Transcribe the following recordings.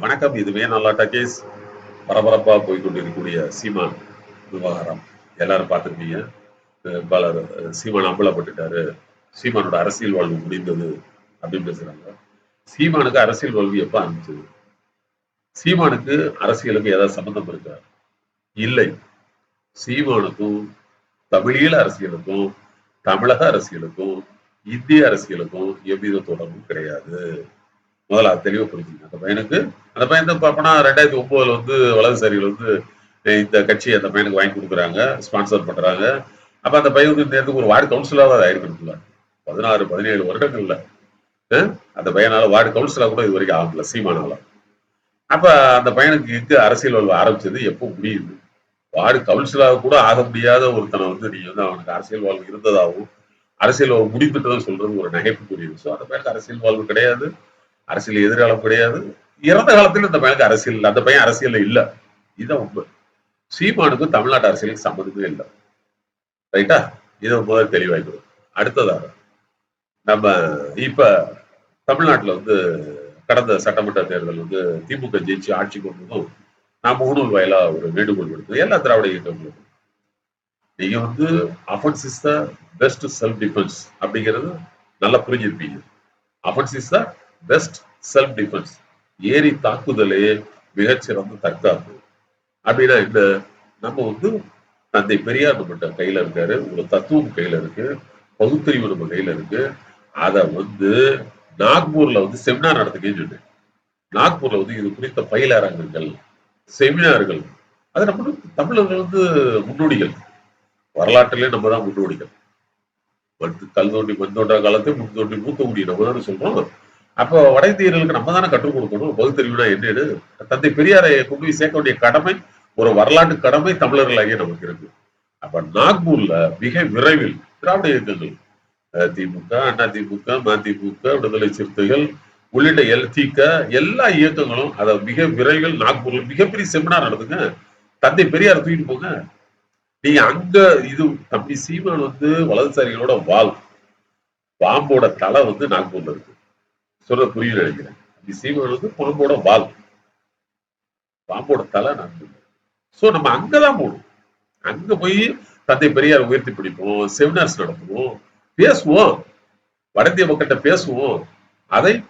வணக்கம். இதுவே நல்லா கேஸ் பரபரப்பா போய்கொண்டிருக்கக்கூடிய சீமான் விவகாரம். எல்லாரும் பார்த்துருப்பீங்க. பலர் சீமான் அம்பலப்பட்டுட்டாரு. சீமானோட அரசியல் வாழ்வு முடிந்தது அப்படின்னு பேசுறாங்க. சீமானுக்கு அரசியல் வாழ்வு எப்ப ஆரம்பிச்சது? சீமானுக்கு அரசியலுக்கு ஏதாவது சம்பந்தம் இருக்கா? இல்லை. சீமானுக்கும் தமிழீழ அரசியலுக்கும் தமிழக அரசியலுக்கும் இந்திய அரசியலுக்கும் எவ்வித தொடர்பும் கிடையாது. முதல்ல அது தெளிவா அந்த பையனுக்கு அந்த பையன் தான் பார்ப்போம்னா ரெண்டாயிரத்தி ஒன்பதுல வந்து வலதுசாரிகள் வந்து இந்த கட்சி அந்த பையனுக்கு வாங்கி கொடுக்குறாங்க ஸ்பான்சர் பண்றாங்க. அப்ப அந்த பையன் வந்து இந்த நேரத்துக்கு ஒரு வார்டு கவுன்சிலராக ஆயிருக்கணும்ல. பதினாறு பதினேழு வருடங்கள்ல. அந்த பையனால வார்டு கவுன்சிலா கூட இது வரைக்கும் ஆகல சீமானால. அப்ப அந்த பையனுக்கு எங்க அரசியல் வாழ்வு ஆரம்பிச்சது எப்போ முடியுது? வார்டு கவுன்சிலராக கூட ஆக முடியாத ஒருத்தனை வந்து நீங்க வந்து அவனுக்கு அரசியல் வாழ்வு இருந்ததாகவும் அரசியல் வாழ்வு முடிந்துட்டதும் சொல்றது ஒரு நகைப்புக்குரிய விஷயம். அந்த பையனுக்கு அரசியல் வாழ்வு கிடையாது. அரசியல் எதிர்காலம் கிடையாது. இறந்த காலத்தில் இந்த பையனுக்கு அரசியல் அந்த பையன் அரசியல்ல இல்ல. இதுதான் உண்மை சீமானுக்கும் தமிழ்நாட்டு அரசியலுக்கு சம்மந்தமே இல்லை. ரைட்டா? இதை முதல் தெளிவாய்க்கிறோம் அடுத்ததாக நம்ம இப்ப தமிழ்நாட்டுல வந்து கடந்த சட்டமன்ற தேர்தல் வந்து திமுக ஜெயிச்சு ஆட்சி கொண்டதும் நாம் முகநூல் வயலா ஒரு வேண்டுகோள் விடுத்தோம் எல்லா திராவிட இயக்கங்களுக்கும் நீங்க வந்து offence is the best self defence அப்படிங்கிறது நல்லா புரிஞ்சிருப்பீங்க. Offence is the best self defence ஏறி தாக்குதலே மிகச்சிறந்த தற்காப்பு. அப்படின்னா என்ன நம்ம வந்து தந்தை பெரியார் நம்மகிட்ட கையில இருக்காரு. ஒரு தத்துவம் கையில இருக்கு. பகுத்தறிவு நம்ம கையில இருக்கு. அத வந்து நாக்பூர்ல வந்து செமினார் நடத்துக்கேன்னு சொன்னேன் நாக்பூர்ல வந்து இது குறித்த பயிலரங்குகள் செமினார்கள் அது நம்ம தமிழர்கள் வந்து முன்னோடிகள். வரலாற்றிலே நம்ம தான் முன்னோடிகள். மண் கல் தோண்டி மண் தோன்ற காலத்தை முன் தோண்டி மூத்த முடியும் நம்ம தானே சொல்றோம். அப்போ வட இந்தியர்களுக்கு நம்ம தானே கற்றுக் கொடுக்கணும்? பகுத்தறிவுனா என்னன்னு தந்தை பெரியாரை கொண்டு போய் சேர்க்க வேண்டிய கடமை ஒரு வரலாற்று கடமை தமிழர்களாகிய நமக்கு இருக்கு. அப்ப நாக்பூர்ல மிக விரைவில் திராவிட இயக்கங்கள் திமுக அண்ணா திமுக மதிமுக விடுதலை சிறுத்தைகள் உள்ளிட்ட எல் திக எல்லா இயக்கங்களும் அதை மிக விரைவில் நாக்பூர்ல மிகப்பெரிய செமினார் நடத்துங்க. தந்தை பெரியார் தூக்கிட்டு போங்க. நீங்க அங்க இது தம்பி சீமான் வந்து வலதுசாரிகளோட வால் பாம்போட தலை வந்து நாக்பூர்ல இருக்கு. சொல்ற புரியுது நினைக்கிறேன். தம்பி சீமான் வால் பாம்போட தலை நாக்பூர்ல சோ நம்ம அங்கதான் போகணும். அங்க போய் தந்தை பெரியார் உயர்த்தி பிடிப்போம் செமினார்ஸ் நடத்துவோம் பேசுவோம். வடந்திய மக்கள்கிட்ட பேசுவோம். அதை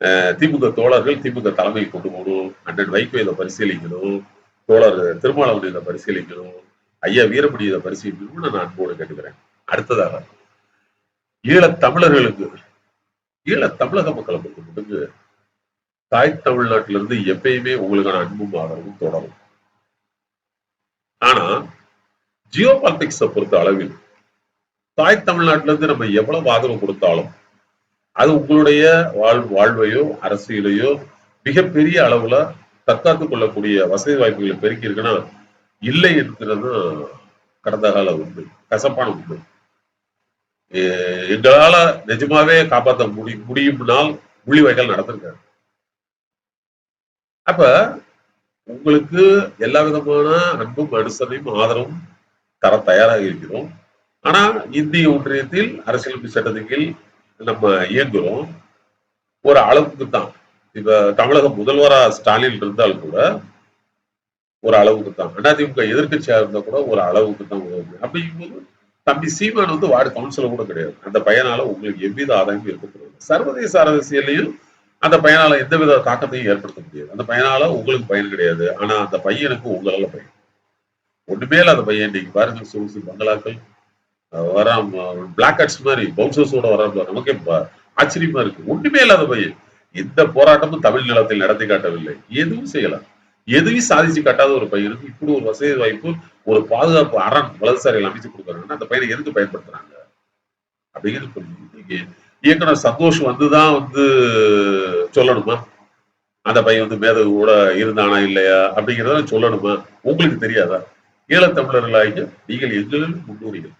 அஹ், திமுக தோழர்கள் திமுக தலைமை கொண்டு போகணும். அண்ணன் வைகோ இதை பரிசீலிக்கணும். தோழர் திருமாவளவன் இதை பரிசீலிக்கணும். ஐயா வீரமணி இதை பரிசீலிக்கணும்னு நான் அன்போடு கேட்டுக்கிறேன். அடுத்ததாக ஈழத் தமிழர்களுக்கு ஈழத் தமிழக மக்களை பொறுத்த மட்டுக்கு தாய் தமிழ்நாட்டில இருந்து எப்பயுமே உங்களுக்கான அன்பும் ஆதரவும் தொடரும். ஆனா ஜியோ பாலிடிக்ஸை பொறுத்த அளவில் தாய் தமிழ்நாட்டில இருந்து நம்ம எவ்வளவு ஆதரவு கொடுத்தாலும் அது உங்களுடைய வாழ் வாழ்வையோ அரசியலையோ மிகப்பெரிய அளவுல தற்காத்துக் கொள்ளக்கூடிய வசதி வாய்ப்புகளை பெருக்கி இல்லை இருக்கிறது கடந்த கால உண்மை கசப்பான உண்மை. எங்களால நிஜமாவே காப்பாற்ற முடி முடியும்னால் முள்ளிவாய்க்கால் நடந்திருக்காரு அப்ப உங்களுக்கு எல்லா விதமான அன்பும் அனுசரணையும் ஆதரவும் தர தயாராக இருக்கிறோம். ஆனா இந்திய ஒன்றியத்தில் அரசியலமைப்பு சட்டத்தின் கீழ் நம்ம இயங்குறோம். ஒரு அளவுக்கு தான். இப்ப தமிழக முதல்வரா ஸ்டாலின் இருந்தால் கூட ஒரு அளவுக்கு தான். அதிமுக எதிர்க்கட்சியா இருந்தா கூட ஒரு அளவுக்கு தான் உதவுது. அப்படிங்கும்போது தம்பி சீமான் வந்து வார்டு கவுன்சிலர் கூட கிடையாது. அந்த பையனால உங்களுக்கு எவ்வித ஆதாயமும் இருக்கக்கூடாது சர்வதேச அரசியலையும் அந்த பையனால எந்தவித தாக்கத்தையும் ஏற்படுத்த முடியாது. அந்த பையனால உங்களுக்கு பயன் கிடையாது. ஆனா அந்த பையனுக்கு உங்களால பயன். ஒண்ணுமே இல்லாத பையன். இன்னைக்கு பாருங்க சொகுசு பங்களாக்கள். வர வராம பிளாக் அட்ஸ் மாதிரி பவுன்சர்ஸோட வராம நமக்கே ஆச்சரியமா இருக்கு. ஒண்ணுமே இல்லாத பையன். எந்த போராட்டமும் தமிழ் நிலத்தில் நடத்தி காட்டவில்லை. எதுவும் செய்யலாம் எதையும் சாதிச்சு காட்டாத ஒரு பையனுக்கு இப்படி ஒரு வசதி வாய்ப்பு ஒரு பாதுகாப்பு அரண் வலதுசாரிகள் அமைச்சு கொடுக்குறாங்கன்னா அந்த பையனை எதுக்கு பயன்படுத்துறாங்க? அப்படிங்கிறது புரியுது இன்னைக்கு இயக்குனர் சந்தோஷ் வந்துதான் வந்து சொல்லணுமா? அந்த பையன் வந்து மேதகு கூட இருந்தானா இல்லையா? அப்படிங்கிறத சொல்லணுமா? உங்களுக்கு தெரியாதா? ஈழத்தமிழர்களாகிய நீங்கள் எங்களில் முன்னோடிகள்.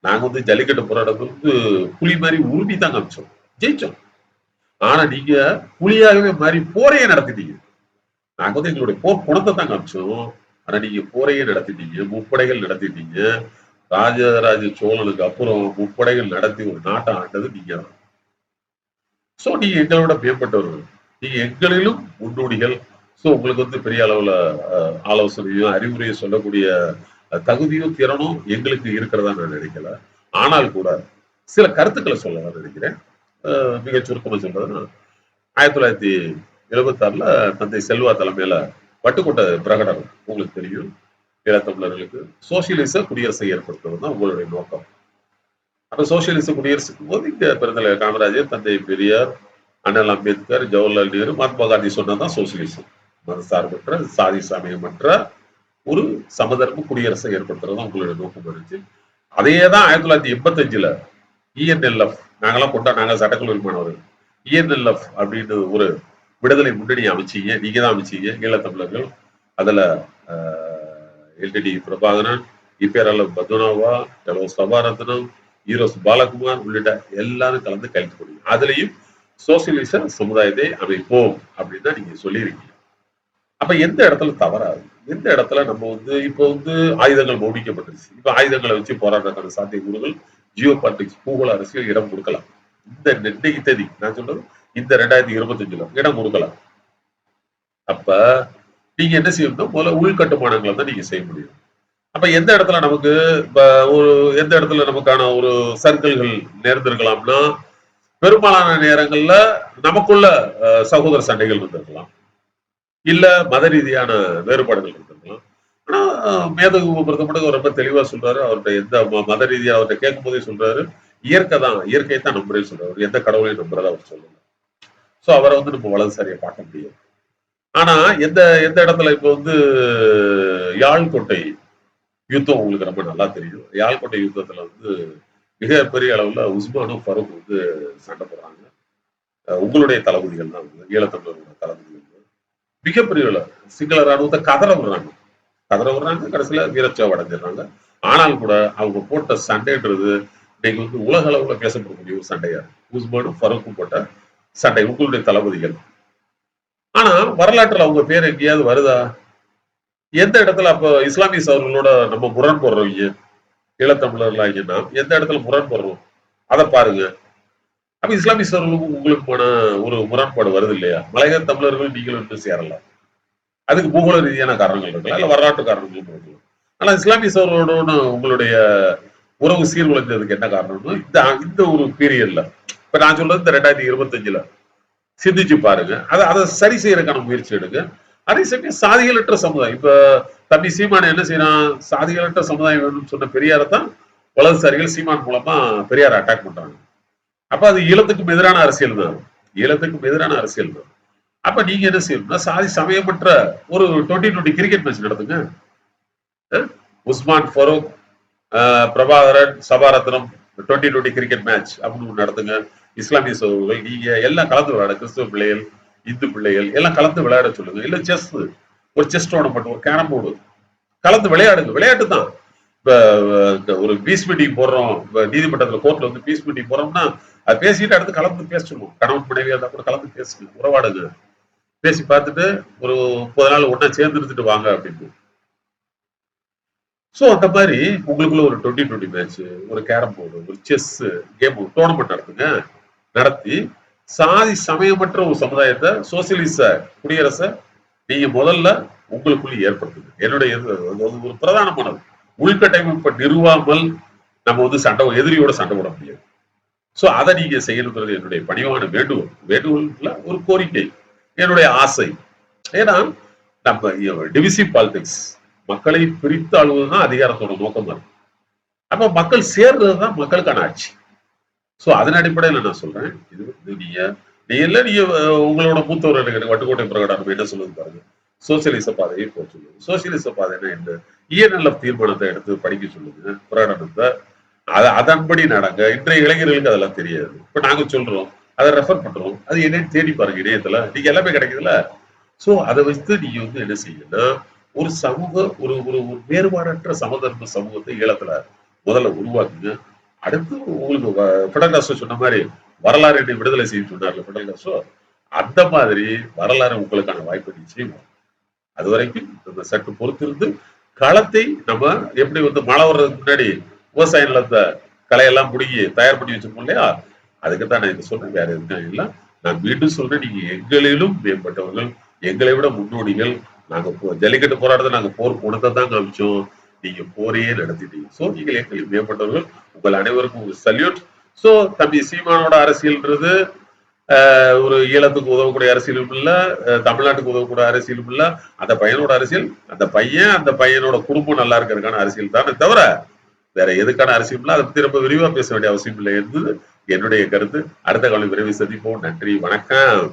நாங்க வந்து ஜல்லிக்கட்டு போராட்டத்துக்கு புலி மாதிரி உரிமை தான் காமிச்சோம். ஜெயிச்சோம். ஆனா நீங்க புலியாகவே மாறி போரையே நடத்திட்டீங்க. நாங்க வந்து எங்களுடைய போர் குணத்தை தான் காமிச்சோம். ஆனா நீங்க போரையே நடத்திட்டீங்க முப்படைகள் நடத்திட்டீங்க. ராஜராஜ சோழனுக்கு அப்புறம் முப்படைகள் நடத்தி ஒரு நாட்டை ஆண்டது நீங்க தான். சோ நீங்க எங்களோட மேம்பட்டவர்கள் நீங்க எங்களிலும் முன்னோடிகள். ஸோ உங்களுக்கு வந்து பெரிய அளவுல ஆலோசனையும் அறிவுரையும் சொல்லக்கூடிய தகுதியும் திறனும் எங்களுக்கு இருக்கிறதா நான் நினைக்கல. ஆனால் கூட சில கருத்துக்களை சொல்ல நினைக்கிறேன். அஹ், மிகச் சுருக்கமா சொல்றதுன்னா ஆயிரத்தி தொள்ளாயிரத்தி எழுபத்தி ஆறுல தந்தை செல்வா தலைமையில பட்டுக்கோட்டை பிரகடனம் உங்களுக்கு தெரியும். ஈழத்தமிழர்களுக்கு சோசியலிச குடியரசை ஏற்படுத்துவது தான் உங்களுடைய நோக்கம். அப்ப சோசியலிச குடியரசுக்கும் போது இங்க பெருந்தலைவர் காமராஜர் தந்தை பெரியார் அண்ணல் அம்பேத்கர் ஜவஹர்லால் நேரு மகாத்மா காந்தி சொன்னதான் சோசியலிசம். மதசார்பற்ற சாதி சமயமற்ற ஒரு சமதர்ம குடியரசை ஏற்படுத்துறதுதான் உங்களுடைய நோக்கம் இருந்துச்சு. அதையே தான் ஆயிரத்தி தொள்ளாயிரத்தி எண்பத்தஞ்சுல இஎன்எல்எஃப் நாங்கெல்லாம் கொண்டா நாங்க சட்டக்கல்லூரி மாணவர்கள். இஎன்எல்எஃப் அப்படின்னு ஒரு விடுதலை முன்னணி அமைச்சீங்க நீங்க தான் அமைச்சீங்க ஈழத்தமிழர்கள் அதுல எல்டிடி பிரபாகரன் இப்பேரள பத்மநாபா எலோ சபாரத்னம் ஈரோஸ் பாலகுமார் உள்ளிட்ட எல்லாரும் கலந்து கழித்து கொடுங்க அதுலயும் சோசியலிச சமுதாயத்தை அமைப்போம் அப்படின்னு தான் நீங்க சொல்லியிருக்கீங்க. அப்ப எந்த இடத்துல தவறாது? எந்த இடத்துல நம்ம வந்து இப்போ வந்து ஆயுதங்கள் மௌடிக்கப்பட்டுருச்சு இப்ப ஆயுதங்களை வச்சு போராடுறதுக்கான சாத்தியக்கூறுகள் ஜியோ பாலிடிக்ஸ் பூகோள அரசியல் இடம் கொடுக்கலாம். இந்த இன்னைக்கு தேதி நான் சொல்றது இந்த ரெண்டாயிரத்தி இருபத்தஞ்சுல இடம் கொடுக்கலாம் அப்ப நீங்க என்ன செய்யணும்? முதல்ல உள்கட்டுமானங்களை தான் நீங்க செய்ய முடியும். அப்ப எந்த இடத்துல நமக்கு ஒரு எந்த இடத்துல நமக்கான ஒரு சர்க்கிள்கள் நேர்ந்திருக்கலாம்னா பெரும்பாலான நேரங்கள்ல நமக்குள்ள சகோதர சண்டைகள் இருந்திருக்கலாம் இல்ல மத ரீதியான வேறுபாடுகள் இருந்திருக்கலாம் ஆனா மேதகு பொறுத்தப்பட்டு ரொம்ப தெளிவா சொல்றாரு. அவர்கிட்ட எந்த மத ரீதியா அவர்கிட்ட கேட்கும் போதே சொல்றாரு. இயற்கை தான் இயற்கையை தான் நம்புறேன்னு சொல்றாரு எந்த கடவுளையும் நம்புறதா அவர் சொல்லல. சோ அவரை வந்து நம்ம வலதுசாரியை பார்க்க முடியாது. ஆனா எந்த எந்த இடத்துல இப்ப வந்து யாழ்கோட்டை யுத்தம் உங்களுக்கு ரொம்ப நல்லா தெரியும். யாழ்கோட்டை யுத்தத்துல வந்து மிகப்பெரிய அளவுல உஸ்மானும் ஃபரூக் வந்து சண்டை போடுறாங்க. உங்களுடைய தளபதிகள் தான் வந்து ஈழத்தமிழர்களோட தளபதிகள் மிகப்பெரிய சிங்கள ராணுவத்தை கதற விடுறாங்க. கதற விடுறாங்க கடைசியில வீரச்சோ அடைஞ்சிடுறாங்க. ஆனால் கூட அவங்க போட்ட சண்டைன்றது இன்னைக்கு வந்து உலக அளவுல பேசப்படக்கூடிய ஒரு சண்டையா? உஸ்மானும் ஃபரூக்கும் போட்ட சண்டை உங்களுடைய தளபதிகள். ஆனா வரலாற்றுல அவங்க பேர் எங்கேயாவது வருதா? எந்த இடத்துல அப்ப இஸ்லாமிய அவர்களோட நம்ம முரண் போடுறவங்க ஈழத்தமிழர்களாகினா எந்த இடத்துல முரண் போடுறோம்? அதை பாருங்க. அப்ப இஸ்லாமிய அவர்களுக்கும் உங்களுக்குமான ஒரு முரண்பாடு வருது இல்லையா? மலையக தமிழர்கள் நீங்கள் வந்து சேரலாம் அதுக்கு பூகோள ரீதியான காரணங்கள் இருக்கலாம் இல்ல வரலாற்று காரணங்களும் இருக்கலாம். ஆனா இஸ்லாமிய சவர்களோட உங்களுடைய உறவு சீர்குலைந்ததுக்கு என்ன காரணம்னா இந்த இந்த ஒரு பீரியட்ல இப்ப நான் சொல்றது இந்த ரெண்டாயிரத்தி இருபத்தஞ்சுல சிந்திச்சு பாருங்க. அதை அதை சரி செய்யறதுக்கான முயற்சி எடுங்க. அதே சமயம் சாதிகளற்ற சமுதாயம் இப்ப தம்பி சீமான் என்ன செய்யறான் சாதிகளற்ற சமுதாயம் வேணும்னு சொன்ன பெரியாரை தான் வலதுசாரிகள் சீமான் மூலமா பெரியாரை அட்டாக் பண்றாங்க. அப்ப அது ஈழத்துக்கும் எதிரான அரசியல் தான். ஈழத்துக்கும் எதிரான அரசியல் தான். அப்ப நீங்க என்ன செய்யணும்னா சாதி சமயமற்ற ஒரு டுவெண்ட்டி டுவெண்ட்டி கிரிக்கெட் மேட்ச் நடத்துங்க. Usman Farooq Prabhakaran Sabaratnam twenty twenty cricket match அப்படின்னு நடத்துங்க இஸ்லாமிய சோதர்கள் நீங்க எல்லாம் கலந்து விளையாட கிறிஸ்துவ பிள்ளைகள் இந்து பிள்ளைகள் எல்லாம் கலந்து விளையாட சொல்லுங்க. இல்ல செஸ் ஒரு செஸ் டோர்னமெண்ட் ஒரு கேரம் போர்டு கலந்து விளையாடுங்க. விளையாட்டு தான். இப்ப இந்த ஒரு பீஸ் மீட்டிங் போடுறோம். இப்ப நீதிமன்றத்துல கோர்ட்ல வந்து பீஸ் மீட்டிங் போறோம்னா அது பேசிட்டு அடுத்து கலந்து பேசணும்? கணவன் மனைவியா இருந்தா கூட கலந்து பேசுங்க. உறவாடுங்க. பேசி பார்த்துட்டு ஒரு முப்பது நாள் ஒன்றா சேர்ந்து இருந்துட்டு வாங்க அப்படின்னு ஸோ அந்த மாதிரி உங்களுக்குள்ள ஒரு டுவெண்ட்டி டுவெண்ட்டி மேட்ச் ஒரு கேரம் போர்டு ஒரு செஸ் கேம் டோர்னமெண்ட் நடத்துங்க நடத்தி சாதி சமயமற்ற ஒரு சமுதாயத்தை சோசியலிச குடியரசை நீங்க முதல்ல உங்களுக்குள்ளே ஏற்படுத்துங்க. என்னுடைய இது ஒரு பிரதானமானது. உள்கட்டமைப்பை நிறுவாமல் நம்ம வந்து சண்டை எதிரியோட சண்டை போட முடியாது. சோ அதை நீங்க செய்யணுங்கிறது என்னுடைய பணிவான வேண்டுகோள். வேண்டுகோள் ஒரு கோரிக்கை. என்னுடைய ஆசை. ஏன்னா நம்ம டிவிசிவ் பாலிடிக்ஸ் மக்களை பிரித்து ஆளுவதுதான் அதிகாரத்தோட நோக்கமா இருக்கு அப்ப மக்கள் சேர்றதுதான் மக்களுக்கான ஆட்சி. சோ அதன் அடிப்படையில நான் சொல்றேன். இது வந்து நீங்க நீ நீங்க உங்களோட மூத்தவர் எனக்கு வட்டுக்கோட்டை பிரகடனம் என்ன சொல்லுது பாருங்க. சோசியலிச பாதையை போக சொல்லுது. சோசியலிச பாதைன்னா என்ன இஎன்எல்எஃப் தீர்மானத்தை எடுத்து படிக்க சொல்லுங்க பிரகடனத்தை அத அதன்படி நடங்க. இன்றைய இளைஞர்களுக்கு அதெல்லாம் தெரியாது. இப்ப நாங்க சொல்றோம். அதை ரெஃபர் பண்றோம். அது என்னன்னு தேடி பாருங்க இணையத்துல. நீங்க எல்லாமே கிடைக்குதுல்ல? சோ அதை வச்சு நீங்க வந்து என்ன செய்யணும்னா ஒரு சமூக ஒரு ஒரு ஒரு வேறுபாடற்ற சமதர்ம சமூகத்தை ஈழத்துல முதல்ல உருவாக்குங்க. அடுத்து உங்களுக்கு வ- சொன்ன மாதிரி வரலாறு என்னை விடுதலை செய்ய சொன்னார்ல பிடல் அந்த மாதிரி வரலாறு உங்களுக்கான வாய்ப்பு நிச்சயம். அது வரைக்கும் நம்ம சற்று பொறுத்திருந்து களத்தை நம்ம எப்படி வந்து மழை வர்றதுக்கு முன்னாடி விவசாய நிலத்தை களையெல்லாம் பிடுங்கி தயார் பண்ணி வச்சிருக்கோம் இல்லையா? அதுக்கு தான் நான் இதை சொல்றேன். வேற எதுவும் இல்லை. நான் மீண்டும் சொல்றேன். நீங்க எங்களிலும் மேம்பட்டவர்கள் எங்களை விட முன்னோடிகள் நாங்க ஜல்லிக்கட்டு போராட்டத்தை நாங்க போர் குணத்தை தான் காமிச்சோம். நீங்க போரையே நடத்திட்டீங்க. சோ நீங்கள் எங்களில் மேம்பட்டவர்கள் உங்கள் அனைவருக்கும் சல்யூட் சோ தம்பி சீமானோட அரசியல்ன்றது ஆஹ், ஒரு ஈழத்துக்கு உதவக்கூடிய அரசியலும் இல்ல தமிழ்நாட்டுக்கு உதவக்கூடிய அரசியலும் இல்ல. அந்த பையனோட அரசியல் அந்த பையன் அந்த பையனோட குடும்பம் நல்லா இருக்கிறதுக்கான அரசியல் தானே தவிர வேற எதுக்கான அரசியல் இல்லை. அதை பத்தி ரொம்ப விரிவா பேச வேண்டிய அவசியம் இல்லை என்பது என்னுடைய கருத்து. அடுத்த காலம் விரைவில் சந்திப்போம். நன்றி வணக்கம்.